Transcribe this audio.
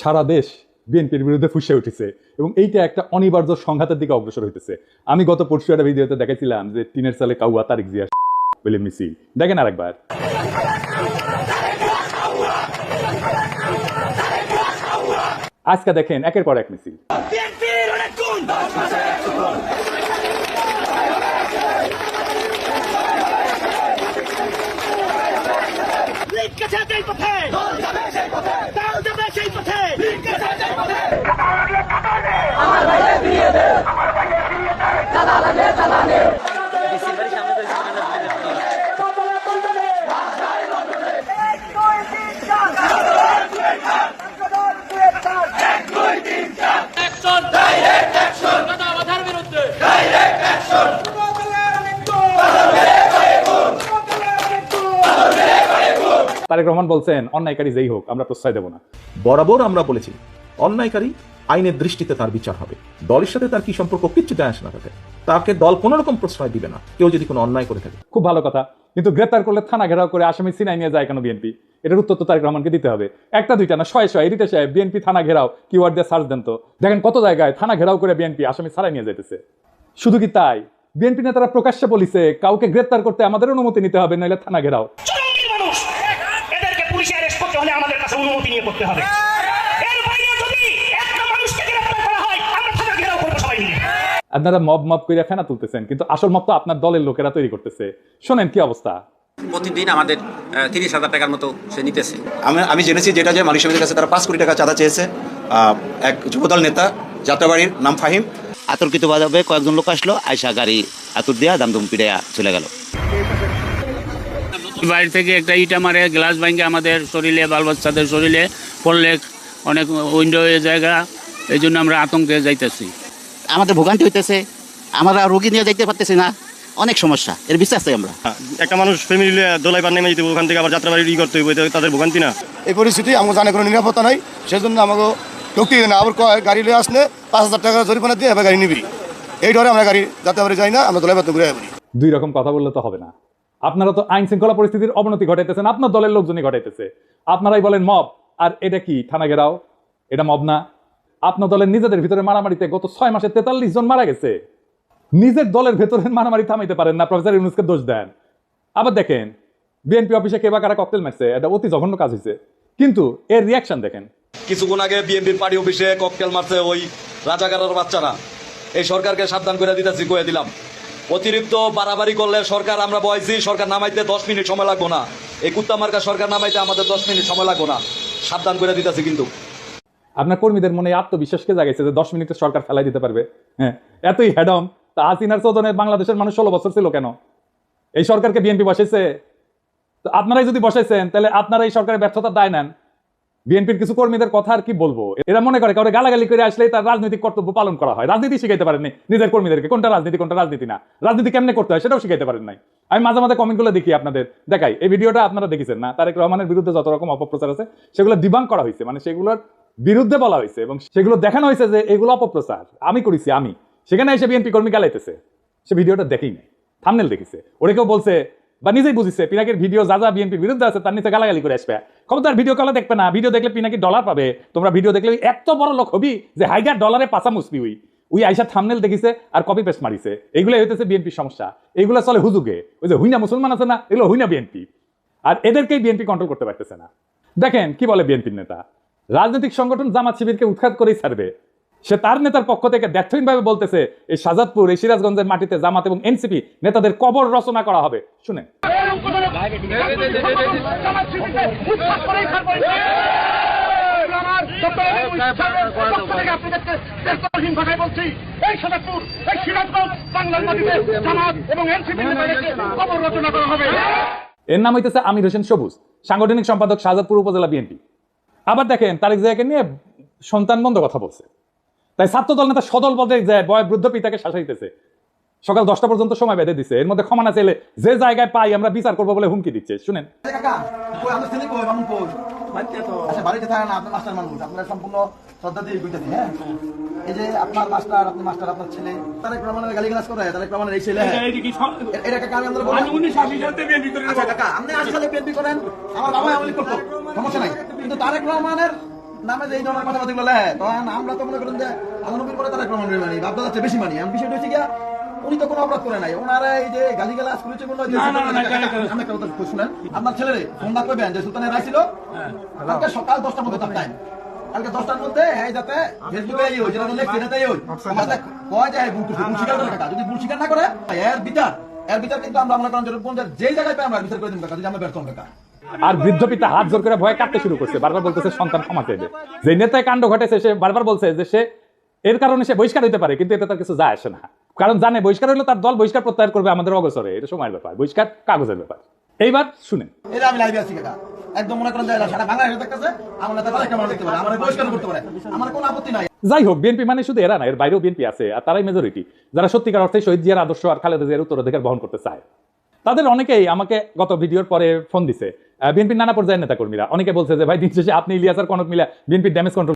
সারা দেশ বিএনপির বিরুদ্ধে ফুসে উঠেছে এবং এইটা একটা অনিবার্য সংঘাতের দিকে অগ্রসর হইতেছে। আমি গত পরশু একটা ভিডিওতে দেখেছিলাম যে টিনের সালে কাউয়া, তারিক জিয়া বলে মিছিল। দেখেন আরেকবার। আজকে দেখেন একের পর এক মিছিল দল যাবে সেই পথে দল যাবে সেই পথে লীগ গেছে সেই পথে অ্যাকশন ডাইরেক্ট অ্যাকশন বাধার বিরুদ্ধে তারেক রহমান বলছেন অন্যায়কারী যেই হোক আমরা প্রশ্রয় দেব না। বরাবর আমরা বলেছি অন্যায়কারী আইনের দৃষ্টিতে তার বিচার হবে। দলের সাথে তার কি সম্পর্ক কিচ্ছু যায় আসে না তাতে। তাকে দল কোনো রকম প্রশ্রয় দিবে না। কেউ যদি কোনো অন্যায় করে থাকে। খুব ভালো কথা। কিন্তু গ্রেপ্তার করলে থানা ঘেরাও করে আসামি সিনাই নিয়ে যায় কেন বিএনপি এটার উত্তর তো তারেক রহমানকে দিতে হবে। একটা দুইটা না শয়ে শয়ে এডিটে সাহেব বিএনপি থানা ঘেরাও কিওয়ার্ড দিয়ে সার্চ দেন তো। দেখেন কত জায়গায় থানা ঘেরাও করে বিএনপি আসামি ছাড়াই নিয়ে যাইতেছে। শুধু কি তাই? বিএনপি নেতারা প্রকাশ্যে বলিছে কাউকে গ্রেপ্তার করতে আমাদের অনুমতি নিতে হবে নইলে থানা ঘেরাও। এদেরকে পুলিশে অ্যারেস্ট করতে হলে আমাদের কাছে অনুমতি নিয়ে করতে হবে। আপনারা মব মব করে ফেনা তুলতেছেন কিন্তু আসল মব তো আপনার দলের লোকেরা তৈরি করতেছে। শোনেন কি অবস্থা? প্রতিদিন আমাদের তিরিশ হাজার টাকার মতো সে নিতেছে। আমি আমি জেনেছি যেটা যে মালিক সমিতির কাছে তারা পাঁচ কোটি টাকা চাঁদা চেয়েছে। আহ, এক যুবদল নেতা যাত্রাবাড়ির নাম ফাহিম। আতর্কিত বাজাবে কয়েকজন লোক আসলো আয়সা গাড়ি আতুর দেয়া দামদম পিড়াইয়া চলে গেল। বাইরে থেকে একটা ইটা মারে গ্লাস ভাঙ্গে আমাদের শরীরে বাল বাচ্চাদের শরীরে পড়লে অনেক উইন্ডো জায়গা এই জন্য আমরা আতঙ্কে যাইতেছি। আমাদের ভোগান্তি হইতেছে আমরা রোগী নিয়ে যাইতে পারতেছি না অনেক সমস্যা এর বিশ্বাস চাই আমরা। একটা মানুষ ফ্যামিলি দোলাই পার নেমে যেতে ওখান থেকে আবার যাত্রা বাড়ি ই করতে হইব তাদের ভোগান্তি না? এই পরিস্থিতি আমাকে জানে কোনো নিরাপত্তা নাই সেজন্য আমাকে ঢুকতে না। আবার কয় গাড়ি লিয়ে আসলে পাঁচ হাজার টাকা জরিমানা দিয়ে এবার গাড়ি নিবি। এই ডরে আমরা গাড়ি যাতে আমরা যাই না আমরা দোলাই বাদ ঘুরে যাবি দুই রকম কথা বললে তো হবে না। আপনারা তো আইন শৃঙ্খলা পরিস্থিতির অবনতি ঘটাইতেছেন আপনার দলের লোকজনই ঘটাইতেছে। আপনারাই বলেন মব আর এটা কি থানা ঘেরাও? এটা মব না? আপনার দলের নিজেদের ভিতরে মারামারিতে গত ছয় মাসে তেতাল্লিশ জন মারা গেছে। নিজের দলের ভেতরের মারামারি থামাইতে পারেন না, প্রফেসর ইউনুসকে দোষ দেন। আবার দেখেন, বিএনপি অফিসে কে বা কারা ককটেল মারছে, এটা অতি জঘন্য কাজ হয়েছে কিন্তু এর রিয়াকশন দেখেন। কিছুক্ষণ আগে বিএনপির পার্টি অফিসে ককটেল মারছে ওই রাজাকারের বাচ্চারা। এই সরকারকে সাবধান করে দিতেছি, কয়ে দিলাম। অতিরিক্ত বাড়াবাড়ি করলে সরকার, আমরা বয়সি, সরকার নামাইতে দশ মিনিট সময় লাগবো না। এই কুত্তা মার্কা সরকার নামাইতে আমাদের দশ মিনিট সময় লাগবো না। সাবধান করে দিতেছি কিন্তু। আপনার কর্মীদের মনে আত্মবিশ্বাসকে জাগাইছে যে দশ মিনিটে সরকার ফেলাই দিতে পারবে। হ্যাঁ এতই হেডম তা হাসিনার চোদনে বাংলাদেশের মানুষ ষোলো বছর ছিল কেন? এই সরকারকে বিএনপি বসাইছে? তো আপনারাই যদি বসাইছেন, তাহলে আপনারা এই সরকারের ব্যর্থতা দায় নেন। বিএনপির কিছু কর্মীদের কথা আর কি বলব? এরা মনে করে কাউকে গালাগালি করে আসলেই তার রাজনৈতিক কর্তব্য পালন করা হয়। রাজনীতি শিখাইতে পারেননি নিজের কর্মীদেরকে, কোনটা রাজনীতি কোনটা রাজনীতি না। রাজনীতি কেমনে করতে হয় সেটাও শিখাইতে পারেন নাই। আমি মাঝে মাঝে কমেন্টগুলো দেখি আপনাদের। দেখাই, এই ভিডিওটা আপনারা দেখেছেন না? তারেক রহমানের বিরুদ্ধে যত রকম অপপ্রচার আছে, সেগুলো দিবাং করা হয়েছে। মানে সেগুলোর বিরুদ্ধে বলা হয়েছে এবং সেগুলো দেখানো হয়েছে যে এগুলো অপপ্রচার। আমি করেছি, আমি। সেখানে এসে বিএনপি কর্মী গালাইতেছে। সে ভিডিওটা দেখেই নাই। থামনেল দেখেছে। ওরে কেউ বলছে, বা নিজেই বুঝিছে, পিনাকির ভিডিও যা যা বিএনপির বিরুদ্ধে আছে তার নিচে গালাগালি করে আসবে। খবরদার ভিডিও কলে দেখবে না, ভিডিও দেখলে পিনাকি ডলার পাবে। তোমরা ভিডিও দেখলে ওই এত বড় লোক হবি যে হাইগার ডলারে পাশা মুসবি ওই। ওই আইসা থামনেল দেখিছে আর কপি পেস্ট মারিছে। এইগুলো হইতেছে বিএনপির সমস্যা। এইগুলো চলে হুজুগে। ওই যে হুইনা মুসলমান আছে না, এগুলো হুইনা বিএনপি। আর এদেরকেই বিএনপি কন্ট্রোল করতে পারতেছে না। দেখেন, কি বলে বিএনপির নেতা? রাজনৈতিক সংগঠন জামাত শিবিরকে উৎখাত করেই ছাড়বে। সে তার নেতার পক্ষ থেকে ব্যর্থহীনভাবে বলতেছে, এই সাজাদপুর এই সিরাজগঞ্জের মাটিতে জামাত এবং এনসিপি নেতাদের কবর রচনা করা হবে। শুনে এর নাম হইতেছে আমির হোসেন সবুজ, সাংগঠনিক সম্পাদক শাহজাদপুর উপজেলা বিএনপি। আবার দেখেন তারেক জায়গাকে নিয়ে সন্তান বন্ধ কথা বলছে। তাই ছাত্রদল নেতা সদল পদে যায় বয় বৃদ্ধ পিতাকে শাসাইতেছে সকাল দশটা পর্যন্ত সময় বেঁধে দিছে। এর মধ্যে ক্ষমা না চাইলে যে জায়গায় পাই আমরা বিচার করব বলে হুমকি দিচ্ছে। শুনেন। আচ্ছা বাড়িতে থাকেন না আপনার মাস্টার মানুষ। আপনার সম্পূর্ণ শ্রদ্ধা দিয়ে বুঝতে দিন হ্যাঁ? হ্যাঁ। আচ্ছা আমার বাবা আমলি করতো। সমস্যা নাই। কিন্তু তারেক রহমানের নামে যে এই ধরনের কথাবার্তা গুলো লেয় তখন আমরা তো মনে করেন যে আল্লাহ নবীর পরে তারেক রহমানের মানি বাপদা যাচ্ছে বেশি মানি। আমি বিষয়টা হচ্ছে গিয়া উনি তো কোনো অপরাধ করে নাই। ওনারা এই যে গালি গালাজ করেছে শুনেন আপনার ছেলে ফোন না করবেন যে সুলতানের রায় ছিল। কালকে সকাল দশটার মধ্যে তার টাইম কালকে দশটার মধ্যে হ্যাঁ যাতে ফেসবুকে এই হই যেটা লেখছে এটাতেই হই কয় যে হ্যাঁ ভুল করছে ভুল স্বীকার করে কাকা। যদি ভুল স্বীকার না করে এর বিচার এর বিচার কিন্তু আমরা মনে করেন যেই জায়গায় পাই আমরা বিচার করে দিন কাকা যদি আমরা ব্যর্থ হন কাকা। আর বৃদ্ধ পিতা হাত জোর করে ভয়ে কাঁদতে শুরু করছে। বারবার বলতেছে সন্তান ক্ষমা চাইবে। যে নেতায় কাণ্ড ঘটেছে সে বারবার বলছে যে সে এর কারণে সে বহিষ্কার হইতে পারে কিন্তু এতে তার কিছু যায় আসে না। কারণ জানে বহিষ্কার হইলে তার দল বহিষ্কার প্রত্যাহার করবে আমাদের অগসরে এটা সময়ের ব্যাপার। বহিষ্কার কাগজের ব্যাপার। এইবার শুনেন। এটা আমি লাইভে আছি কাকা। একদম মনে করেন সারা বাংলাদেশে দেখতেছে আমার নেতা তারেক রহমান দেখতে পারে আমার বহিষ্কার করতে পারে। আমার কোনো আপত্তি নাই। যাই হোক বিএনপি মানে শুধু এরা না এর বাইরেও বিএনপি আছে আর তারাই মেজরিটি যারা সত্যিকার অর্থে শহীদ জিয়ার আদর্শ আর খালেদা জিয়ার উত্তরাধিকার বহন করতে চায়। তাদের অনেকেই আমাকে গত ভিডিওর পরে ফোন দিছে। বিএনপির নানা পর্যায়ের নেতাকর্মীরা। অনেকে বলছে যে, ভাই, দিন শেষে আপনি ইলিয়াস আর কনক মিলা বিএনপির ড্যামেজ কন্ট্রোল